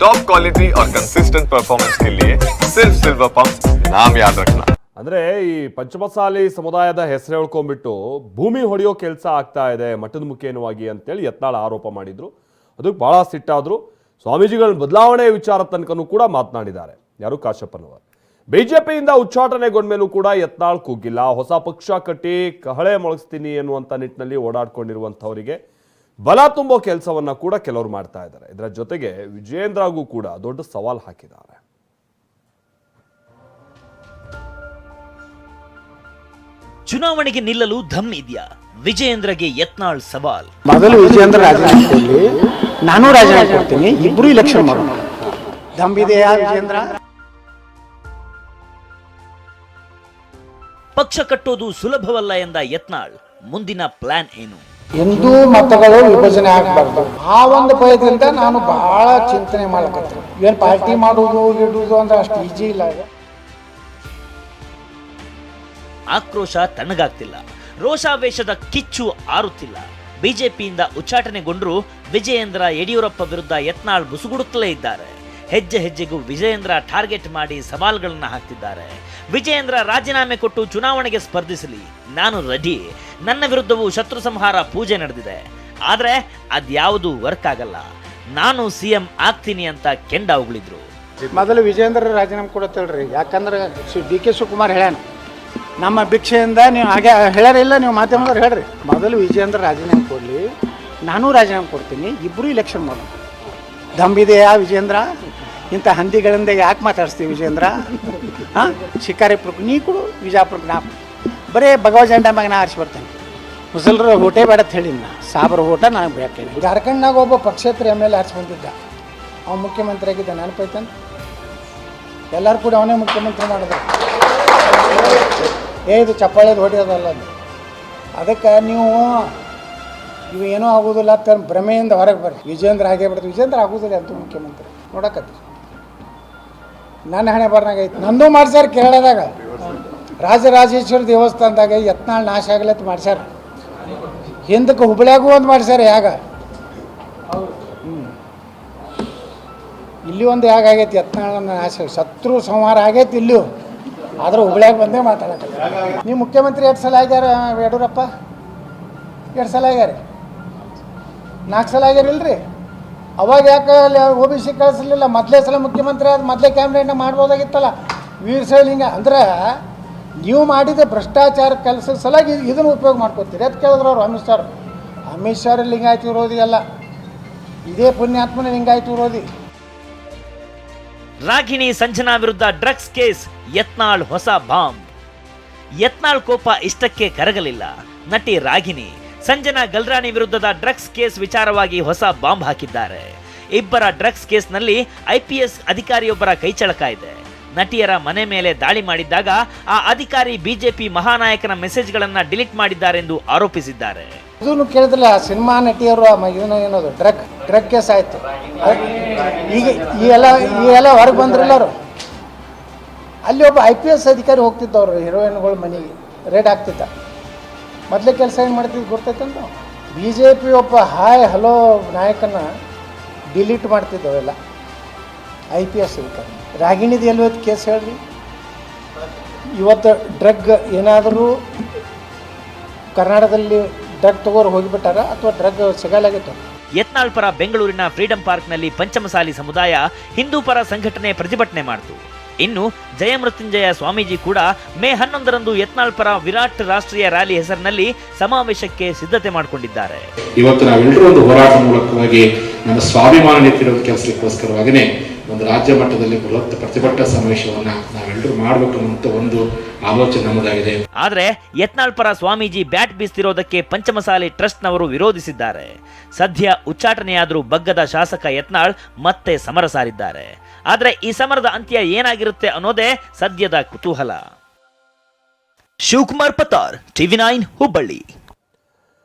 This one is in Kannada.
टॉप क्वालिटी और कंसिस्टेंट परफॉर्मेंस के लिए सिर्फ सिल्वर पंप नाम याद रखना ಅಂದ್ರೆ ಈ ಪಂಚಮಸಾಲಿ ಸಮುದಾಯದ ಹೆಸರು ಹೇಳ್ಕೊಂಡ್ಬಿಟ್ಟು ಭೂಮಿ ಹೊಡೆಯೋ ಕೆಲಸ ಆಗ್ತಾ ಇದೆ ಮಠದ ಮುಖೇನವಾಗಿ ಅಂತೇಳಿ ಯತ್ನಾಳ್ ಆರೋಪ ಮಾಡಿದ್ರು ಅದಕ್ಕೆ ಬಹಳ ಸಿಟ್ಟಾದ್ರು ಸ್ವಾಮೀಜಿಗಳ ಬದಲಾವಣೆ ವಿಚಾರ ತನಕನೂ ಕೂಡ ಮಾತನಾಡಿದ್ದಾರೆ ಯಾರು ಕಾಶಪ್ಪನವರು ಬಿಜೆಪಿಯಿಂದ ಉಚ್ಚಾಟನೆಗೊಂಡ್ಮೇಲೂ ಕೂಡ ಯತ್ನಾಳ್ ಕೂಗಿಲ್ಲ ಹೊಸ ಪಕ್ಷ ಕಟ್ಟಿ ಕಹಳೆ ಮೊಳಗಿಸ್ತೀನಿ ಎನ್ನುವಂಥ ನಿಟ್ಟಿನಲ್ಲಿ ಓಡಾಡ್ಕೊಂಡಿರುವಂಥವರಿಗೆ ಬಲ ತುಂಬೋ ಕೆಲಸವನ್ನು ಕೂಡ ಕೆಲವರು ಮಾಡ್ತಾ ಇದ್ದಾರೆ. ಇದರ ಜೊತೆಗೆ ವಿಜಯೇಂದ್ರಗೂ ಕೂಡ ದೊಡ್ಡ ಸವಾಲ್ ಹಾಕಿದ್ದಾರೆ. ಚುನಾವಣೆಗೆ ನಿಲ್ಲಲು ಧಮ್ ಇದೆಯಾ? ವಿಜಯೇಂದ್ರಗೆ ಯತ್ನಾಳ್ ಸವಾಲ್. ಮೊದಲು ವಿಜಯೇಂದ್ರ ರಾಜೀನಾಮೆ ಕೊಡ್ಲಿ. ನಾನು ರಾಜೀನಾಮೆ ಕೊಡ್ತೀನಿ. ಇಬ್ರು ಇಲೆಕ್ಷನ್ ಮಾಡೋಣ. ದಂಬಿದೆಯಾ ವಿಜೇಂದ್ರ ಪಕ್ಷ ಕಟ್ಟೋದು ಸುಲಭವಲ್ಲ ಎಂದ ಯತ್ನಾಳ್. ಮುಂದಿನ ಪ್ಲಾನ್ ಏನು? ಎಂದೂ ಮತಗಳು ವಿಭಜನೆ ಆಗಬಾರ್ದು. ಆ ಒಂದು ಭಯದಿಂದ ನಾನು ಬಹಳ ಚಿಂತನೆ ಮಾಡ್ಲಕತ್ತೀನಿ ಏನು ಪಾರ್ಟಿ ಮಾಡುವುದು, ಇಡುವುದು ಅಂದ್ರೆ ಅಷ್ಟು ಈಜಿ ಇಲ್ಲ. ಆಕ್ರೋಶ ತಣ್ಣಗಾಗ್ತಿಲ್ಲ. ರೋಷಾವೇಶದ ಕಿಚ್ಚು ಆರುತ್ತಿಲ್ಲ. ಬಿಜೆಪಿಯಿಂದ ಉಚ್ಚಾಟನೆಗೊಂಡರೂ ವಿಜಯೇಂದ್ರ ಯಡಿಯೂರಪ್ಪ ವಿರುದ್ಧ ಯತ್ನಾಳ್ ಬುಸುಗುಡುತ್ತಲೇ ಇದ್ದಾರೆ. ಹೆಜ್ಜೆ ಹೆಜ್ಜೆಗೂ ವಿಜಯೇಂದ್ರ ಟಾರ್ಗೆಟ್ ಮಾಡಿ ಸವಾಲ್ಗಳನ್ನ ಹಾಕ್ತಿದ್ದಾರೆ. ವಿಜಯೇಂದ್ರ ರಾಜೀನಾಮೆ ಕೊಟ್ಟು ಚುನಾವಣೆಗೆ ಸ್ಪರ್ಧಿಸಲಿ. ನಾನು ರೆಡಿ ನನ್ನ ವಿರುದ್ಧವೂ ಶತ್ರು ಸಂಹಾರ ಪೂಜೆ ನಡೆದಿದೆ. ಆದರೆ ಅದ್ಯಾವುದು ವರ್ಕ್ ಆಗಲ್ಲ. ನಾನು ಸಿಎಂ ಆಗ್ತೀನಿ ಅಂತ ಕೆಂಡ ಉಗುಳಿದ್ರು. ಮೊದಲು ವಿಜಯೇಂದ್ರ ರಾಜೀನಾಮೆ ಕೊಡತ್ತೇಳ್ರಿ ಯಾಕಂದ್ರೆ ಡಿ ಕೆ ಶಿವಕುಮಾರ್ ಹೇಳ್ಯಾನ, ನಮ್ಮ ಭಿಕ್ಷೆಯಿಂದ ನೀವು ಹಾಗೆ ಹೇಳ್ಯಾರ ಇಲ್ಲ ನೀವು ಮಾಧ್ಯಮದವ್ರು ಹೇಳ್ರಿ. ಮೊದಲು ವಿಜಯೇಂದ್ರ ರಾಜೀನಾಮೆ ಕೊಡಲಿ. ನಾನು ರಾಜೀನಾಮೆ ಕೊಡ್ತೀನಿ. ಇಬ್ಬರು ಇಲೆಕ್ಷನ್ ಮಾಡೋಣ. ದಂಬಿದೆಯಾ ವಿಜೇಂದ್ರ ಇಂಥ ಹಂದಿಗಳಿಂದ ಯಾಕೆ ಮಾತಾಡಿಸ್ತೀವಿ ವಿಜೇಂದ್ರ ಹಾಂ? ಶಿಕಾರಿಪುರಕ್ಕೆ ನೀ ಕೊಡು, ವಿಜಾಪುರಕ್ಕೆ ನಾ ಬರೇ ಭಗವ ಜಂಡ ಮ್ಯಾಗ ನಾ ಆರಿಸಿ ಬರ್ತೇನೆ. ಮುಸಲ್ರ ಊಟ ಬೇಡ ಅಂತ ಹೇಳಿ ನಾ ಸಾಬರ ಊಟ ನನಗೆ ಬೇಕು ಜಾರ್ಖಂಡ್ನಾಗ ಒಬ್ಬ ಪಕ್ಷೇತ್ರ ಎಂ ಎಲ್ ಎ ಆರಿಸಿ ಬಂದಿದ್ದ. ಅವ್ನು ಮುಖ್ಯಮಂತ್ರಿ ಆಗಿದ್ದ ನೆನಪೈತನ್ ಎಲ್ಲರೂ ಕೂಡ ಅವನೇ ಮುಖ್ಯಮಂತ್ರಿ ಮಾಡಿದ್ರು. ಏ, ಇದು ಚಪ್ಪಾಳೆದು ಹೊಡೆಯೋದಲ್ಲ ಅದು. ಅದಕ್ಕೆ ನೀವು ಇವು ಏನೂ ಆಗೋದಿಲ್ಲ ಅಂತ ಭ್ರಮೆಯಿಂದ ಹೊರಗೆ ಬರ್ರಿ. ವಿಜೇಂದ್ರ ಆಗೇ ಬಿಡ್ತು ವಿಜೇಂದ್ರ ಆಗೋದಿಲ್ಲ ಅಂತ ಮುಖ್ಯಮಂತ್ರಿ? ನೋಡಕತ್ರಿ ನನ್ನ ಹಣೆ ಬರ್ನಾಗ ಐತಿ. ನಂದು ಮಾಡ್ಸ್ಯಾರ ಕೇರಳದಾಗ. ರಾಜರಾಜೇಶ್ವರ ದೇವಸ್ಥಾನದಾಗ ಯತ್ನಾಳ್ ನಾಶ ಆಗ್ಲತ್ ಮಾಡ್ಸ್ಯಾರ. ಹಿಂದಕ್ಕೆ ಹುಬ್ಳ್ಯಾಗೂ ಒಂದು ಮಾಡ್ಸ್ಯಾರ ಯಾಗ. ಇಲ್ಲಿ ಒಂದು ಯಾಗ ಆಗೈತಿ ಯತ್ನಾಳ್ ನಾಶ, ಶತ್ರು ಸಂಹಾರ ಆಗೈತಿ ಇಲ್ಲೂ. ಆದ್ರೆ ಹುಬ್ಳ್ಯಾಗ ಬಂದೇ ಮಾತಾಡಕ್ಕೆ ನೀವು ಮುಖ್ಯಮಂತ್ರಿ ಎರಡು ಸಲ ಆಗ್ಯಾರ ಯಡಿಯೂರಪ್ಪ? ಎರಡು ಸಲ ಆಗ್ಯಾರ? ನಾಲ್ಕು ಸಲ ಆಗ್ಯಾರ ಇಲ್ರಿ ಅವಾಗ ಯಾಕೆ ಅಲ್ಲಿ ಒ ಬಿ ಸಿ ಕಳಿಸ್ಲಿಲ್ಲ? ಮೊದಲೇ ಸಲ ಮುಖ್ಯಮಂತ್ರಿ ಆದ ಮೊದಲೇ ಕ್ಯಾಬಿನೆಟ್ನ ಮಾಡ್ಬೋದಾಗಿತ್ತಲ್ಲ. ವೀರ್ ಹಿಂಗೆ ಅಂದ್ರೆ ನೀವು ಮಾಡಿದ ಭ್ರಷ್ಟಾಚಾರ ಕೆಲಸದ ಸಲಾಗಿ ಇದನ್ನು ಉಪಯೋಗ ಮಾಡ್ಕೊತೀರಿ. ಅದು ಕೇಳಿದ್ರು ಅವರು ಅಮಿತ್ ಶಾರ್ ಅಮಿತ್ ಶಾ ಲಿಂಗಾಯತ ವಿರೋಧಿ ಅಲ್ಲ. ಇದೇ ಪುಣ್ಯಾತ್ಮನ ಲಿಂಗಾಯತ ವಿರೋಧಿ. ರಾಗಿಣಿ ಸಂಜನಾ ವಿರುದ್ಧ ಡ್ರಗ್ಸ್ ಕೇಸ್, ಯತ್ನಾಳ್ ಹೊಸ ಬಾಂಬ್. ಯತ್ನಾಳ್ ಕೋಪ ಇಷ್ಟಕ್ಕೆ ಕರಗಲಿಲ್ಲ. ನಟಿ ರಾಗಿಣಿ. ಸಂಜನಾ ಗಲ್ರಾಣಿ ವಿರುದ್ಧದ ಡ್ರಗ್ಸ್ ಕೇಸ್ ವಿಚಾರವಾಗಿ ಹೊಸ ಬಾಂಬ್ ಹಾಕಿದ್ದಾರೆ. ಇಬ್ಬರ ಡ್ರಗ್ಸ್ ಕೇಸ್ನಲ್ಲಿ ಐಪಿಎಸ್ ಅಧಿಕಾರಿಯೊಬ್ಬರ ಕೈಚಳಕ ಇದೆ. ನಟಿಯರ ಮನೆ ಮೇಲೆ ದಾಳಿ ಮಾಡಿದ್ದಾಗ ಆ ಅಧಿಕಾರಿ ಬಿಜೆಪಿ ಮಹಾನಾಯಕನ ಮೆಸೇಜ್ಗಳನ್ನು ಡಿಲೀಟ್ ಮಾಡಿದ್ದಾರೆಂದು ಆರೋಪಿಸಿದ್ದಾರೆ. ಇದನ್ನು ಕೇಳಿದ್ರಲ್ಲ ಸಿನಿಮಾ ನಟಿಯರು ಏನದು, ಡ್ರಗ್ ಡ್ರಗ್ ಕೇಸ್ ಆಯ್ತು. ಈಗ ಈ ಎಲ್ಲ ಈ ಎಲ್ಲ ಹೊರಗೆ ಬಂದ್ರಲ್ಲ ಅವರು. ಅಲ್ಲಿ ಒಬ್ಬ ಐ ಪಿ ಎಸ್ ಅಧಿಕಾರಿ ಹೋಗ್ತಿದ್ದವ್ರು, ಹೀರೋಯಿನ್ಗಳು ಮನೆಗೆ, ರೇಡ್ ಆಗ್ತಿದ್ದ ಮೊದಲೇ ಕೆಲಸ ಏನು ಮಾಡ್ತಿದ್ದು ಗೊತ್ತೈತಂತ ಬಿ ಜೆ ಪಿ ಒಬ್ಬ ಹಾಯ್ ಹಲೋ ನಾಯಕನ ಡಿಲೀಟ್ ಮಾಡ್ತಿದ್ದವೆಲ್ಲ ಐ ಪಿ ಎಸ್ ಅಧಿಕಾರಿ ರಾಗಿಣಿದು ಎಲ್ಲಿ ಕೇಸ್ ಹೇಳ್ರಿ? ಇವತ್ತು ಡ್ರಗ್ ಏನಾದರೂ ಕರ್ನಾಟಕದಲ್ಲಿ ಡ್ರಗ್ ತಗೋರು ಹೋಗಿಬಿಟ್ಟಾರ ಅಥವಾ ಡ್ರಗ್ ಸಿಗಲಾಗಿತ್ತು? ಯತ್ನಾಳ್ ಪರ ಬೆಂಗಳೂರಿನ ಫ್ರೀಡಂ ಪಾರ್ಕ್ನಲ್ಲಿ ಪಂಚಮಸಾಲಿ ಸಮುದಾಯ ಹಿಂದೂ ಪರ ಸಂಘಟನೆ ಪ್ರತಿಭಟನೆ ಮಾಡಿತು. ಇನ್ನು ಜಯಮೃತ್ಯುಂಜಯ ಸ್ವಾಮೀಜಿ ಕೂಡ ಮೇ ಹನ್ನೊಂದರಂದು ಯತ್ನಾಳ್ ಪರ ವಿರಾಟ್ ರಾಷ್ಟ್ರೀಯ ರ್ಯಾಲಿ ಹೆಸರಿನಲ್ಲಿ ಸಮಾವೇಶಕ್ಕೆ ಸಿದ್ಧತೆ ಮಾಡಿಕೊಂಡಿದ್ದಾರೆ. ಇವತ್ತು ನಾವೆಲ್ಲರೂ ಒಂದು ಹೋರಾಟ ಮೂಲಕವಾಗಿ ನಮ್ಮ ಸ್ವಾಭಿಮಾನ ಎತ್ತಿರೋ ಕೆಲಸಕ್ಕೋಸ್ಕರವಾಗಿಯೇ ಒಂದು ರಾಜ್ಯ ಮಟ್ಟದಲ್ಲಿ ಬೃಹತ್ ಪ್ರತಿಭಟನಾ ಸಮಾವೇಶವನ್ನ ನಾವೆಲ್ಲರೂ ಮಾಡಬೇಕು ಅಂತ ಒಂದು ಆಲೋಚನೆ ನಮ್ಮದಾಗಿದೆ. ಆದರೆ ಯತ್ನಾಳ್ ಪರ ಸ್ವಾಮೀಜಿ ಬ್ಯಾಟ್ ಬೀಸ್ತಿರೋದಕ್ಕೆ ಪಂಚಮಸಾಲಿ ಟ್ರಸ್ಟ್ನವರು ವಿರೋಧಿಸಿದ್ದಾರೆ. ಸದ್ಯ ಉಚ್ಚಾಟನೆಯಾದರೂ ಬಗ್ಗದ ಶಾಸಕ ಯತ್ನಾಳ್ ಮತ್ತೆ ಸಮರ ಸಾರಿದ್ದಾರೆ. ಆದರೆ ಈ ಸಮರದ ಅಂತ್ಯ ಏನಾಗಿರುತ್ತೆ ಅನ್ನೋದೇ ಸದ್ಯದ ಕುತೂಹಲ. Shivakumar Patar TV nine Hubballi.